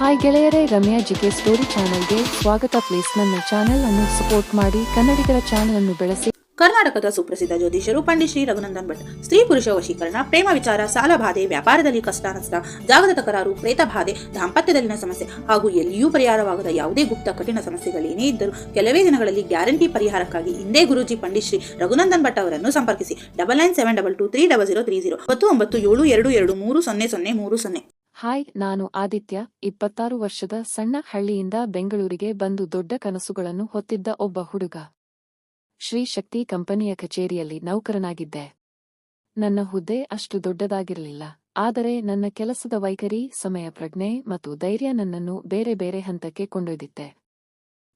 Hi ಗೆಳೆಯರೇ, Ramya GK story ಚಾನೆಲ್ಗೆ ಸ್ವಾಗತ. ಪ್ಲೀಸ್ ನನ್ನ ಚಾನೆಲ್ ಅನ್ನು ಸಪೋರ್ಟ್ ಮಾಡಿ. ಕನ್ನಡಿಗರ ಚಾನೆಲ್ ಅನ್ನು ಬೆಳೆಸಿ. ಕರ್ನಾಟಕದ ಸುಪ್ರಸಿದ್ಧ ಜ್ಯೋತಿಷರು ಪಂಡಿತ್ ಶ್ರೀ ರಘುನಂದನ್ ಭಟ್. ಸ್ತ್ರೀ ಪುರುಷ ವಶೀಕರಣ, ಪ್ರೇಮ ವಿಚಾರ, ಸಾಲ ಬಾಧೆ, ವ್ಯಾಪಾರದಲ್ಲಿ ಕಷ್ಟ ನಷ್ಟ ಜಾಗದ ತಕರಾರು ಪ್ರೇತ ಬಾಧೆ, ದಾಂಪತ್ಯದಲ್ಲಿನ ಸಮಸ್ಯೆ ಹಾಗೂ ಎಲ್ಲಿಯೂ ಪರಿಹಾರವಾಗದ ಯಾವುದೇ ಗುಪ್ತ ಕಠಿಣ ಸಮಸ್ಯೆಗಳೇನೇ ಇದ್ದರೂ ಕೆಲವೇ ದಿನಗಳಲ್ಲಿ ಗ್ಯಾರಂಟಿ ಪರಿಹಾರಕ್ಕಾಗಿ ಹಿಂದೆ ಗುರುಜಿ ಪಂಡಿತ್ ಶ್ರೀ ರಘುನಂದನ್ ಭಟ್ ಅವರನ್ನು ಸಂಪರ್ಕಿಸಿ. Double nine seven double two three double zero three zero ಒಂಬತ್ತು ಒಂಬತ್ತು ಏಳು ಎರಡು ಎರಡು ಮೂರು ಸೊನ್ನೆ ಸೊನ್ನೆ ಮೂರು ಸೊನ್ನೆ. ಹಾಯ್, ನಾನು ಆದಿತ್ಯ, ಇಪ್ಪತ್ತಾರು ವರ್ಷದ ಸಣ್ಣ ಹಳ್ಳಿಯಿಂದ ಬೆಂಗಳೂರಿಗೆ ಬಂದು ದೊಡ್ಡ ಕನಸುಗಳನ್ನು ಹೊತ್ತಿದ್ದ ಒಬ್ಬ ಹುಡುಗ. ಶ್ರೀ ಶಕ್ತಿ ಕಂಪನಿಯ ಕಚೇರಿಯಲ್ಲಿ ನೌಕರನಾಗಿದ್ದೆ. ನನ್ನ ಹುದ್ದೆ ಅಷ್ಟು ದೊಡ್ಡದಾಗಿರಲಿಲ್ಲ, ಆದರೆ ನನ್ನ ಕೆಲಸದ ವೈಖರಿ, ಸಮಯ ಪ್ರಜ್ಞೆ ಮತ್ತು ಧೈರ್ಯ ನನ್ನನ್ನು ಬೇರೆ ಬೇರೆ ಹಂತಕ್ಕೆ ಕೊಂಡೊಯ್ದಿತ್ತೆ.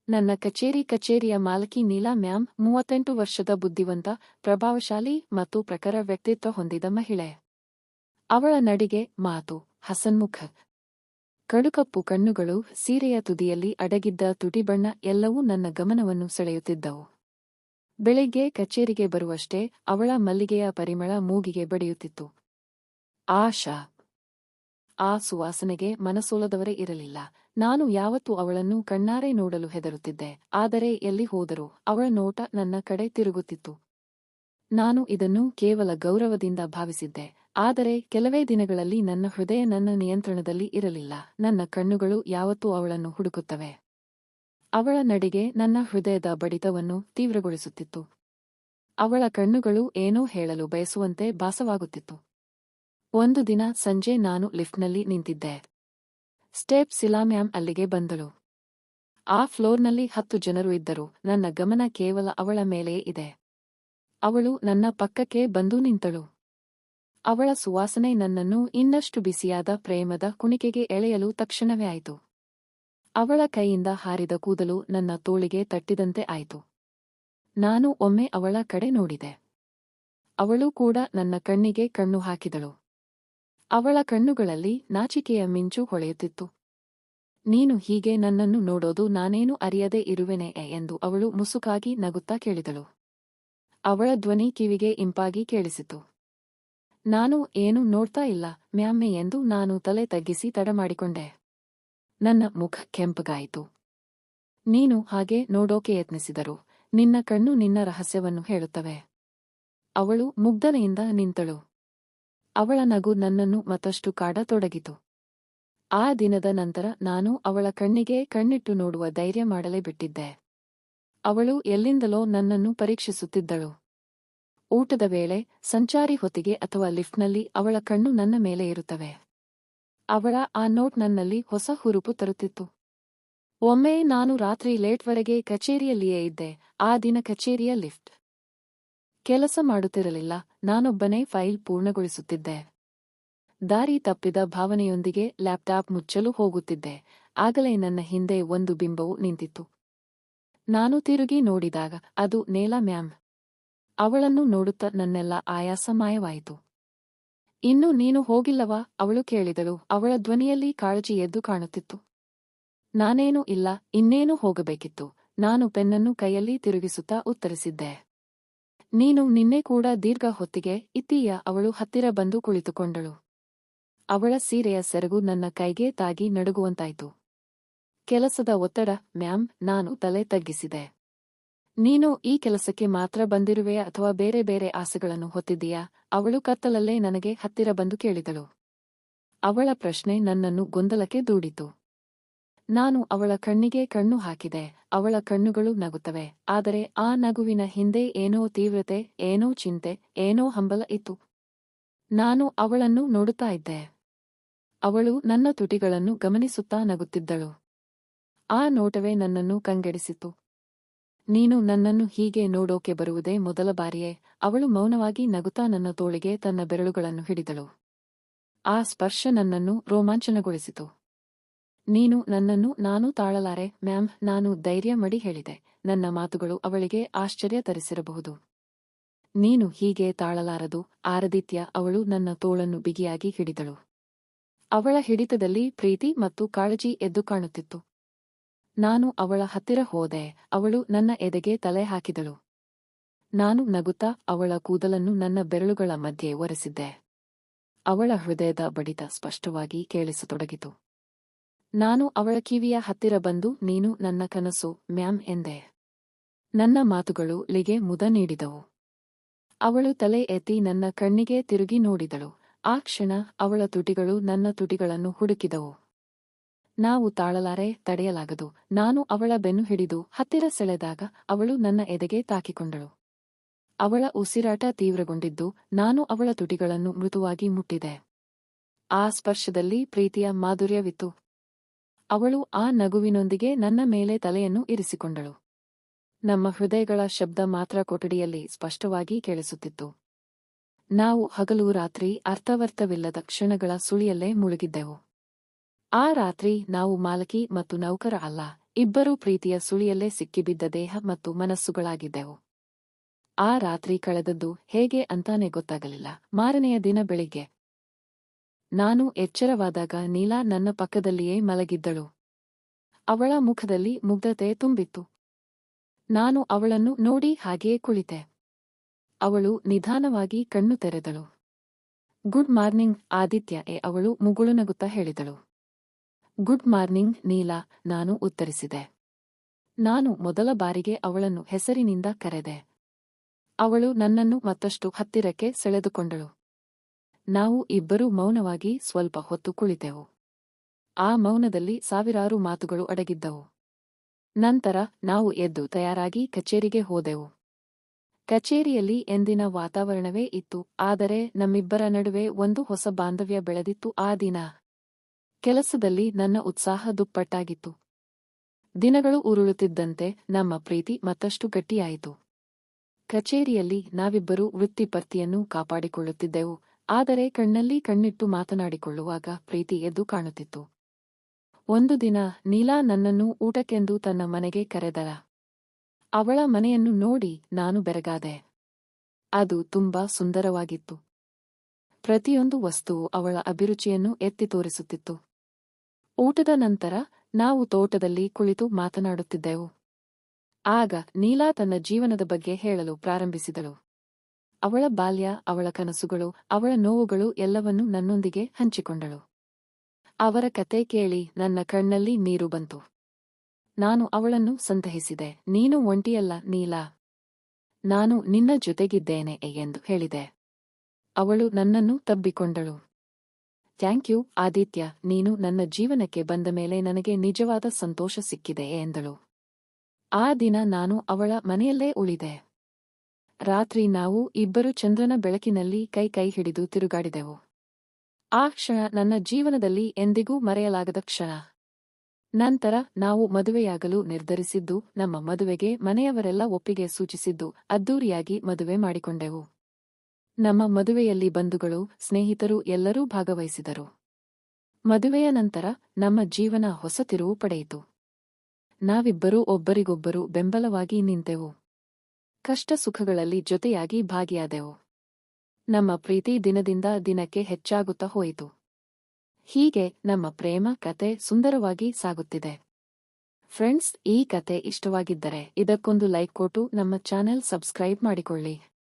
ನನ್ನ ಕಚೇರಿ ಕಚೇರಿಯ ಮಾಲಕಿ ನೀಲಾ ಮ್ಯಾಮ್, ಮೂವತ್ತೆಂಟು ವರ್ಷದ ಬುದ್ಧಿವಂತ, ಪ್ರಭಾವಶಾಲಿ ಮತ್ತು ಪ್ರಖರ ವ್ಯಕ್ತಿತ್ವ ಹೊಂದಿದ ಮಹಿಳೆ. ಅವಳ ನಡಿಗೆ, ಮಾತು ಹಸನ್ಮುಖ ಕಡುಕಪ್ಪು ಕಣ್ಣುಗಳು ಸೀರೆಯ ತುದಿಯಲ್ಲಿ ಅಡಗಿದ್ದ ತುಟಿಬಣ್ಣ ಎಲ್ಲವೂ ನನ್ನ ಗಮನವನ್ನು ಸೆಳೆಯುತ್ತಿದ್ದವು. ಬೆಳಿಗ್ಗೆ ಕಚೇರಿಗೆ ಬರುವಷ್ಟೇ ಅವಳ ಮಲ್ಲಿಗೆಯ ಪರಿಮಳ ಮೂಗಿಗೆ ಬಡಿಯುತ್ತಿತ್ತು. ಆಶಾ. ಆ ಸುವಾಸನೆಗೆ ಮನಸೋಲದವರೇ ಇರಲಿಲ್ಲ. ನಾನು ಯಾವತ್ತೂ ಅವಳನ್ನು ಕಣ್ಣಾರೆ ನೋಡಲು ಹೆದರುತ್ತಿದ್ದೆ. ಆದರೆ ಎಲ್ಲಿ ಹೋದರೂ ಅವಳ ನೋಟ ನನ್ನ ಕಡೆ ತಿರುಗುತ್ತಿತ್ತು. ನಾನು ಇದನ್ನು ಕೇವಲ ಗೌರವದಿಂದ ಭಾವಿಸಿದ್ದೆ. ಆದರೆ ಕೆಲವೇ ದಿನಗಳಲ್ಲಿ ನನ್ನ ಹೃದಯ ನನ್ನ ನಿಯಂತ್ರಣದಲ್ಲಿ ಇರಲಿಲ್ಲ. ನನ್ನ ಕಣ್ಣುಗಳು ಯಾವತ್ತೂ ಅವಳನ್ನು ಹುಡುಕುತ್ತವೆ. ಅವಳ ನಡಿಗೆ ನನ್ನ ಹೃದಯದ ಬಡಿತವನ್ನು ತೀವ್ರಗೊಳಿಸುತ್ತಿತ್ತು. ಅವಳ ಕಣ್ಣುಗಳು ಏನೋ ಹೇಳಲು ಬಯಸುವಂತೆ ಭಾಸವಾಗುತ್ತಿತ್ತು. ಒಂದು ದಿನ ಸಂಜೆ ನಾನು ಲಿಫ್ಟ್ನಲ್ಲಿ ನಿಂತಿದ್ದೆ. ಸ್ಟೇಪ್ ಸಿಲಾಮ್ಯಾಮ್ ಅಲ್ಲಿಗೆ ಬಂದಳು. ಆ ಫ್ಲೋರ್ನಲ್ಲಿ ಹತ್ತು ಜನರು ಇದ್ದರು. ನನ್ನ ಗಮನ ಕೇವಲ ಅವಳ ಮೇಲೆಯೇ ಇದೆ. ಅವಳು ನನ್ನ ಪಕ್ಕಕ್ಕೆ ಬಂದು ನಿಂತಳು. ಅವಳ ಸುವಾಸನೆ ನನ್ನನ್ನು ಇನ್ನಷ್ಟು ಬಿಸಿಯಾದ ಪ್ರೇಮದ ಕುಣಿಕೆಗೆ ಎಳೆಯಲು ತಕ್ಷಣವೇ ಆಯಿತು. ಅವಳ ಕೈಯಿಂದ ಹಾರಿದ ಕೂದಲು ನನ್ನ ತೋಳಿಗೆ ತಟ್ಟಿದಂತೆ ಆಯಿತು. ನಾನು ಒಮ್ಮೆ ಅವಳ ಕಡೆ ನೋಡಿದೆ. ಅವಳು ಕೂಡ ನನ್ನ ಕಣ್ಣಿಗೆ ಕಣ್ಣು ಹಾಕಿದಳು. ಅವಳ ಕಣ್ಣುಗಳಲ್ಲಿ ನಾಚಿಕೆಯ ಮಿಂಚು ಹೊಳೆಯುತ್ತಿತ್ತು. ನೀನು ಹೀಗೆ ನನ್ನನ್ನು ನೋಡೋದು ನಾನೇನು ಅರಿಯದೆ ಇರುವೆನೆ ಎಂದು ಅವಳು ಮುಸುಕಾಗಿ ನಗುತ್ತಾ ಕೇಳಿದಳು. ಅವಳ ಧ್ವನಿ ಕಿವಿಗೆ ಇಂಪಾಗಿ ಕೇಳಿಸಿತು. ನಾನು ಏನು ನೋಡ್ತಾ ಇಲ್ಲ ಮ್ಯಾಮ್ಮೆ ಎಂದು ನಾನು ತಲೆ ತಗ್ಗಿಸಿ ತಡಮಾಡಿಕೊಂಡೆ. ನನ್ನ ಮುಖ ಕೆಂಪಗಾಯಿತು. ನೀನು ಹಾಗೆ ನೋಡೋಕೆ ಯತ್ನಿಸಿದರು. ನಿನ್ನ ಕಣ್ಣು ನಿನ್ನ ರಹಸ್ಯವನ್ನು ಹೇಳುತ್ತವೆ. ಅವಳು ಮುಗ್ಧನೆಯಿಂದ ನಿಂತಳು. ಅವಳ ನಗು ನನ್ನನ್ನು ಮತ್ತಷ್ಟು ಕಾಡತೊಡಗಿತು. ಆ ದಿನದ ನಂತರ ನಾನು ಅವಳ ಕಣ್ಣಿಗೆ ಕಣ್ಣಿಟ್ಟು ನೋಡುವ ಧೈರ್ಯ ಮಾಡಲೇ ಬಿಟ್ಟಿದ್ದೆ ಅವಳು ಎಲ್ಲಿಂದಲೋ ನನ್ನನ್ನು ಪರೀಕ್ಷಿಸುತ್ತಿದ್ದಳು. ಊಟದ ವೇಳೆ ಸಂಚಾರಿ ಹೊತ್ತಿಗೆ ಅಥವಾ ಲಿಫ್ಟ್ನಲ್ಲಿ ಅವಳ ಕಣ್ಣು ನನ್ನ ಮೇಲೆ ಇರುತ್ತವೆ ಅವಳ ಆ ನೋಟ್ ನನ್ನಲ್ಲಿ ಹೊಸ ಹುರುಪು ತರುತ್ತಿತ್ತು. ಒಮ್ಮೆ ನಾನು ರಾತ್ರಿ ಲೇಟ್ವರೆಗೆ ಕಚೇರಿಯಲ್ಲಿಯೇ ಇದ್ದೆ, ಆ ದಿನ ಕಚೇರಿಯ ಲಿಫ್ಟ್. ಕೆಲಸ ಮಾಡುತ್ತಿರಲಿಲ್ಲ, ನಾನೊಬ್ಬನೇ ಫೈಲ್ ಪೂರ್ಣಗೊಳಿಸುತ್ತಿದ್ದೆ. ದಾರಿ ತಪ್ಪಿದ ಭಾವನೆಯೊಂದಿಗೆ ಲ್ಯಾಪ್ಟಾಪ್ ಮುಚ್ಚಲು ಹೋಗುತ್ತಿದ್ದೆ, ಆಗಲೇ ನನ್ನ ಹಿಂದೆ ಒಂದು ಬಿಂಬವು ನಿಂತಿತ್ತು. ನಾನು ತಿರುಗಿ ನೋಡಿದಾಗ ಅದು ನೇಲಾ ಮ್ಯಾಮ್ ಅವಳನ್ನು ನೋಡುತ್ತ ನನ್ನೆಲ್ಲ ಆಯಾಸ ಮಾಯವಾಯಿತು ಇನ್ನು ನೀನು ಹೋಗಿಲ್ಲವಾ? ಅವಳು ಕೇಳಿದಳು. ಅವಳ ಧ್ವನಿಯಲ್ಲಿ ಕಾಳಜಿ ಎದ್ದು ಕಾಣುತ್ತಿತ್ತು. ನಾನೇನೂ ಇಲ್ಲ, ಇನ್ನೇನು ಹೋಗಬೇಕಿತ್ತು. ನಾನು ಪೆನ್ನನ್ನು ಕೈಯಲ್ಲಿ ತಿರುಗಿಸುತ್ತಾ ಉತ್ತರಿಸಿದ್ದೆ. ನೀನು ನಿನ್ನೆ ಕೂಡ ದೀರ್ಘ ಹೊತ್ತಿಗೆ ಇತ್ತೀಯ? ಅವಳು ಹತ್ತಿರ ಬಂದು ಕುಳಿತುಕೊಂಡಳು. ಅವಳ ಸೀರೆಯ ಸೆರಗು ನನ್ನ ಕೈಗೆ ತಾಗಿ ನಡುಗುವಂತಾಯಿತು. ಕೆಲಸದ ಒತ್ತಡ, ಮ್ಯಾಮ್, ನಾನು ತಲೆ ತಗ್ಗಿಸಿದೆ. ನೀನು ಈ ಕೆಲಸಕ್ಕೆ ಮಾತ್ರ ಬಂದಿರುವೆ ಅಥವಾ ಬೇರೆ ಬೇರೆ ಆಸೆಗಳನ್ನು ಹೊತ್ತಿದ್ದೀಯಾ? ಅವಳು ಕತ್ತಲಲ್ಲೇ ನನಗೆ ಹತ್ತಿರ ಬಂದು ಕೇಳಿದಳು. ಅವಳ ಪ್ರಶ್ನೆ ನನ್ನನ್ನು ಗೊಂದಲಕ್ಕೆ ದೂಡಿತು. ನಾನು ಅವಳ ಕಣ್ಣಿಗೆ ಕಣ್ಣು ಹಾಕಿದೆ. ಅವಳ ಕಣ್ಣುಗಳು ನಗುತ್ತವೆ. ಆದರೆ ಆ ನಗುವಿನ ಹಿಂದೆ ಏನೋ ತೀವ್ರತೆ, ಏನೋ ಚಿಂತೆ, ಏನೋ ಹಂಬಲ ಇತ್ತು. ನಾನು ಅವಳನ್ನು ನೋಡುತ್ತಾ ಇದ್ದೆ. ಅವಳು ನನ್ನ ತುಟಿಗಳನ್ನು ಗಮನಿಸುತ್ತಾ ನಗುತ್ತಿದ್ದಳು. ಆ ನೋಟವೇ ನನ್ನನ್ನು ಕಂಗೆಡಿಸಿತು ನೀನು ನನ್ನನ್ನು ಹೀಗೆ ನೋಡೋಕೆ ಬರುವುದೇ ಮೊದಲ ಬಾರಿಯೇ. ಅವಳು ಮೌನವಾಗಿ ನಗುತ್ತಾ ನನ್ನ ತೋಳಿಗೆ ತನ್ನ ಬೆರಳುಗಳನ್ನು ಹಿಡಿದಳು. ಆ ಸ್ಪರ್ಶ ನನ್ನನ್ನು ರೋಮಾಂಚನಗೊಳಿಸಿತು. ನೀನು ನನ್ನನ್ನು ನಾನು ತಾಳಲಾರೆ, ಮ್ಯಾಮ್, ನಾನು ಧೈರ್ಯ ಮಡಿ ಹೇಳಿದೆ. ನನ್ನ ಮಾತುಗಳು ಅವಳಿಗೆ ಆಶ್ಚರ್ಯ ತರಿಸಿರಬಹುದು. ನೀನು ಹೀಗೆ ತಾಳಲಾರದು, ಆರದಿತ್ಯ ಅವಳು ನನ್ನ ತೋಳನ್ನು ಬಿಗಿಯಾಗಿ ಹಿಡಿದಳು. ಅವಳ ಹಿಡಿತದಲ್ಲಿ ಪ್ರೀತಿ ಮತ್ತು ಕಾಳಜಿ ಎದ್ದು ಕಾಣುತ್ತಿತ್ತು. ನಾನು ಅವಳ ಹತ್ತಿರ ಹೋದೆ, ಅವಳು ನನ್ನ ಎದೆಗೆ ತಲೆ ಹಾಕಿದಳು. ನಾನು ನಗುತ್ತಾ ಅವಳ ಕೂದಲನ್ನು ನನ್ನ ಬೆರಳುಗಳ ಮಧ್ಯೆ ಒರೆಸಿದ್ದೆ. ಅವಳ ಹೃದಯದ ಬಡಿತ ಸ್ಪಷ್ಟವಾಗಿ ಕೇಳಿಸತೊಡಗಿತು. ನಾನು ಅವಳ ಕಿವಿಯ ಹತ್ತಿರ ಬಂದು, ನೀನು ನನ್ನ ಕನಸು, ಮ್ಯಾಮ್ ಎಂದೆ. ನನ್ನ ಮಾತುಗಳು ಲಿಗೆ ಮುದ ನೀಡಿದವು. ಅವಳು ತಲೆ ಎತ್ತಿ ನನ್ನ ಕಣ್ಣಿಗೆ ತಿರುಗಿ ನೋಡಿದಳು. ಆ ಕ್ಷಣ ಅವಳ ತುಟಿಗಳು ನನ್ನ ತುಟಿಗಳನ್ನು ಹುಡುಕಿದವು. ನಾವು ತಾಳಲಾರೆ, ತಡೆಯಲಾಗದು. ನಾನು ಅವಳ ಬೆನ್ನು ಹಿಡಿದು ಹತ್ತಿರ ಸೆಳೆದಾಗ ಅವಳು ನನ್ನ ಎದೆಗೆ ತಾಕಿಕೊಂಡಳು. ಅವಳ ಉಸಿರಾಟ ತೀವ್ರಗೊಂಡಿದ್ದು ನಾನು ಅವಳ ತುಟಿಗಳನ್ನು ಮೃದುವಾಗಿ ಮುಟ್ಟಿದೆ. ಆ ಸ್ಪರ್ಶದಲ್ಲಿ ಪ್ರೀತಿಯ ಮಾಧುರ್ಯವಿತ್ತು. ಅವಳು ಆ ನಗುವಿನೊಂದಿಗೆ ನನ್ನ ಮೇಲೆ ತಲೆಯನ್ನು ಇರಿಸಿಕೊಂಡಳು. ನಮ್ಮ ಹೃದಯಗಳ ಶಬ್ದ ಮಾತ್ರ ಕೊಠಡಿಯಲ್ಲಿ ಸ್ಪಷ್ಟವಾಗಿ ಕೇಳಿಸುತ್ತಿತ್ತು. ನಾವು ಹಗಲು ರಾತ್ರಿ ಅರ್ಥವರ್ಥವಿಲ್ಲದ ಕ್ಷಣಗಳ ಸುಳಿಯಲ್ಲೇ ಮುಳುಗಿದ್ದೆವು. ಆ ರಾತ್ರಿ ನಾವು ಮಾಲಕಿ ಮತ್ತು ನೌಕರ ಅಲ್ಲ, ಇಬ್ಬರೂ ಪ್ರೀತಿಯ ಸುಳಿಯಲ್ಲೇ ಸಿಕ್ಕಿಬಿದ್ದ ದೇಹ ಮತ್ತು ಮನಸ್ಸುಗಳಾಗಿದ್ದೆವು. ಆ ರಾತ್ರಿ ಕಳೆದದ್ದು ಹೇಗೆ ಅಂತಾನೆ ಗೊತ್ತಾಗಲಿಲ್ಲ. ಮಾರನೆಯ ದಿನ ಬೆಳಿಗ್ಗೆ ನಾನು ಎಚ್ಚರವಾದಾಗ ನೀಲಾ ನನ್ನ ಪಕ್ಕದಲ್ಲಿಯೇ ಮಲಗಿದ್ದಳು. ಅವಳ ಮುಖದಲ್ಲಿ ಮುಗ್ಧತೆ ತುಂಬಿತ್ತು. ನಾನು ಅವಳನ್ನು ನೋಡಿ ಹಾಗೆಯೇ ಕುಳಿತೆ. ಅವಳು ನಿಧಾನವಾಗಿ ಕಣ್ಣು ತೆರೆದಳು. ಗುಡ್ ಮಾರ್ನಿಂಗ್ ಆದಿತ್ಯ, ಎ ಅವಳು ಮುಗುಳು ನಗುತ್ತಾ ಹೇಳಿದಳು. Good morning, Neela. ನಾನು ಉತ್ತರಿಸಿದೆ. ನಾನು ಮೊದಲ ಬಾರಿಗೆ ಅವಳನ್ನು ಹೆಸರಿನಿಂದ ಕರೆದೆ. ಅವಳು ನನ್ನನ್ನು ಮತ್ತಷ್ಟು ಹತ್ತಿರಕ್ಕೆ ಸೆಳೆದುಕೊಂಡಳು. ನಾವು ಇಬ್ಬರೂ ಮೌನವಾಗಿ ಸ್ವಲ್ಪ ಹೊತ್ತು ಕುಳಿತೆವು. ಆ ಮೌನದಲ್ಲಿ ಸಾವಿರಾರು ಮಾತುಗಳು ಅಡಗಿದ್ದವು. ನಂತರ ನಾವು ಎದ್ದು ತಯಾರಾಗಿ ಕಚೇರಿಗೆ ಹೋದೆವು. ಕಚೇರಿಯಲ್ಲಿ ಎಂದಿನ ವಾತಾವರಣವೇ ಇತ್ತು, ಆದರೆ ನಮ್ಮಿಬ್ಬರ ನಡುವೆ ಒಂದು ಹೊಸ ಬಾಂಧವ್ಯ ಬೆಳೆದಿತ್ತು ಆ ದಿನ. ಕೆಲಸದಲ್ಲಿ ನನ್ನ ಉತ್ಸಾಹ ದುಪ್ಪಟ್ಟಾಗಿತ್ತು. ದಿನಗಳು ಉರುಳುತ್ತಿದ್ದಂತೆ ನಮ್ಮ ಪ್ರೀತಿ ಮತ್ತಷ್ಟು ಗಟ್ಟಿಯಾಯಿತು. ಕಚೇರಿಯಲ್ಲಿ ನಾವಿಬ್ಬರೂ ವೃತ್ತಿಪರ್ತಿಯನ್ನು ಕಾಪಾಡಿಕೊಳ್ಳುತ್ತಿದ್ದೆವು, ಆದರೆ ಕಣ್ಣಲ್ಲಿ ಕಣ್ಣಿಟ್ಟು ಮಾತನಾಡಿಕೊಳ್ಳುವಾಗ ಪ್ರೀತಿ ಎದ್ದು ಕಾಣುತ್ತಿತ್ತು. ಒಂದು ದಿನ ನೀಲಾ ನನ್ನನ್ನು ಊಟಕ್ಕೆಂದು ತನ್ನ ಮನೆಗೆ ಕರೆದರ ಅವಳ ಮನೆಯನ್ನು ನೋಡಿ ನಾನು ಬೆರಗಾದೆ. ಅದು ತುಂಬಾ ಸುಂದರವಾಗಿತ್ತು. ಪ್ರತಿಯೊಂದು ವಸ್ತುವು ಅವಳ ಅಭಿರುಚಿಯನ್ನು ಎತ್ತಿ ತೋರಿಸುತ್ತಿತ್ತು. ಊಟದ ನಂತರ ನಾವು ತೋಟದಲ್ಲಿ ಕುಳಿತು ಮಾತನಾಡುತ್ತಿದ್ದೆವು. ಆಗ ನೀಲಾ ತನ್ನ ಜೀವನದ ಬಗ್ಗೆ ಹೇಳಲು ಪ್ರಾರಂಭಿಸಿದಳು. ಅವಳ ಬಾಲ್ಯ, ಅವಳ ಕನಸುಗಳು, ಅವಳ ನೋವುಗಳು ಎಲ್ಲವನ್ನೂ ನನ್ನೊಂದಿಗೆ ಹಂಚಿಕೊಂಡಳು. ಅವರ ಕತೆ ಕೇಳಿ ನನ್ನ ಕಣ್ಣಲ್ಲಿ ನೀರು ಬಂತು. ನಾನು ಅವಳನ್ನು ಸಂತಹಿಸಿದೆ ನೀನು ಒಂಟಿಯಲ್ಲ ನೀಲಾ. ನಾನು ನಿನ್ನ ಜೊತೆಗಿದ್ದೇನೆ ಎಂದು ಹೇಳಿದೆ. ಅವಳು ನನ್ನನ್ನು ತಬ್ಬಿಕೊಂಡಳು. Thank you, Aditya. ನೀನು ನನ್ನ ಜೀವನಕ್ಕೆ ಬಂದ ಮೇಲೆ ನನಗೆ ನಿಜವಾದ ಸಂತೋಷ ಸಿಕ್ಕಿದೆ ಎಂದಳು. ಆ ದಿನ ನಾನು ಅವಳ ಮನೆಯಲ್ಲೇ ಉಳಿದೆ. ರಾತ್ರಿ ನಾವು ಇಬ್ಬರು ಚಂದ್ರನ ಬೆಳಕಿನಲ್ಲಿ ಕೈ ಕೈ ಹಿಡಿದು ತಿರುಗಾಡಿದೆವು. ಆ ಕ್ಷಣ ನನ್ನ ಜೀವನದಲ್ಲಿ ಎಂದಿಗೂ ಮರೆಯಲಾಗದ ಕ್ಷಣ. ನಂತರ ನಾವು ಮದುವೆಯಾಗಲು ನಿರ್ಧರಿಸಿದ್ದು, ನಮ್ಮ ಮದುವೆಗೆ ಮನೆಯವರೆಲ್ಲ ಒಪ್ಪಿಗೆ ಸೂಚಿಸಿದ್ದು, ಅದ್ದೂರಿಯಾಗಿ ಮದುವೆ ಮಾಡಿಕೊಂಡೆವು. ನಮ್ಮ ಮದುವೆಯಲ್ಲಿ ಬಂಧುಗಳು, ಸ್ನೇಹಿತರು ಎಲ್ಲರೂ ಭಾಗವಹಿಸಿದರು. ಮದುವೆಯ ನಂತರ ನಮ್ಮ ಜೀವನ ಹೊಸ ತಿರುವು ಪಡೆಯಿತು. ನಾವಿಬ್ಬರೂ ಒಬ್ಬರಿಗೊಬ್ಬರು ಬೆಂಬಲವಾಗಿ ನಿಂತೆವು. ಕಷ್ಟ ಸುಖಗಳಲ್ಲಿ ಜೊತೆಯಾಗಿ ಭಾಗಿಯಾದೆವು. ನಮ್ಮ ಪ್ರೀತಿ ದಿನದಿಂದ ದಿನಕ್ಕೆ ಹೆಚ್ಚಾಗುತ್ತಾ ಹೋಯಿತು. ಹೀಗೆ ನಮ್ಮ ಪ್ರೇಮ, ಕತೆ ಸುಂದರವಾಗಿ ಸಾಗುತ್ತಿದೆ. ಫ್ರೆಂಡ್ಸ್, ಈ ಕತೆ ಇಷ್ಟವಾಗಿದ್ದರೆ ಇದಕ್ಕೊಂದು ಲೈಕ್ ಕೊಟ್ಟು ನಮ್ಮ ಚಾನೆಲ್ ಸಬ್ಸ್ಕ್ರೈಬ್ ಮಾಡಿಕೊಳ್ಳಿ.